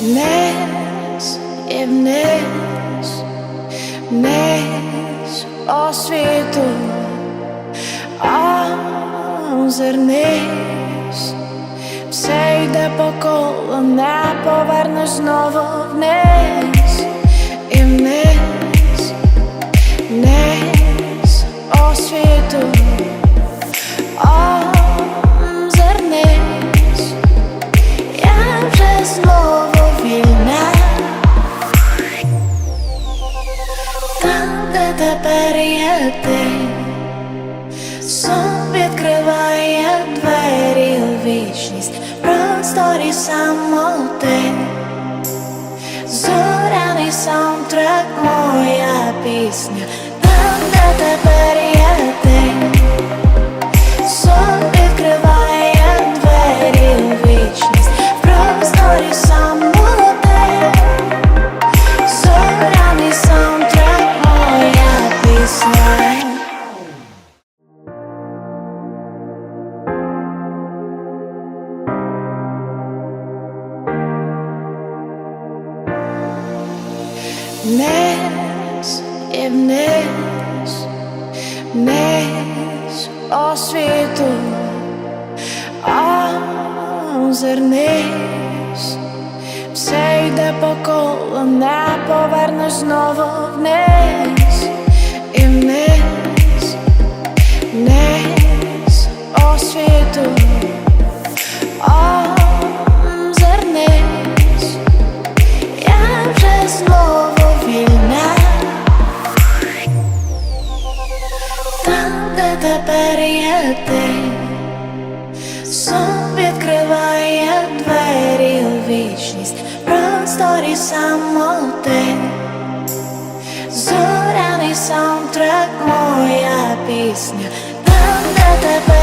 Næs, ef næs. Næs á svitu Áns er næs. Все йде по колу, не повернеш знову вниз і вниз де тепер є ти, сон відкриває двері у вічність, просторі самоти, зоряний саундтрек, моя пісня, Вниз і вниз, вниз освіту, озирнись, все йде по колу, не повернеш знову вниз де тепер є ти, сон відкриває двері у вічність, просторі самоти, зоряний саундтрек, моя пісня, там, де тепер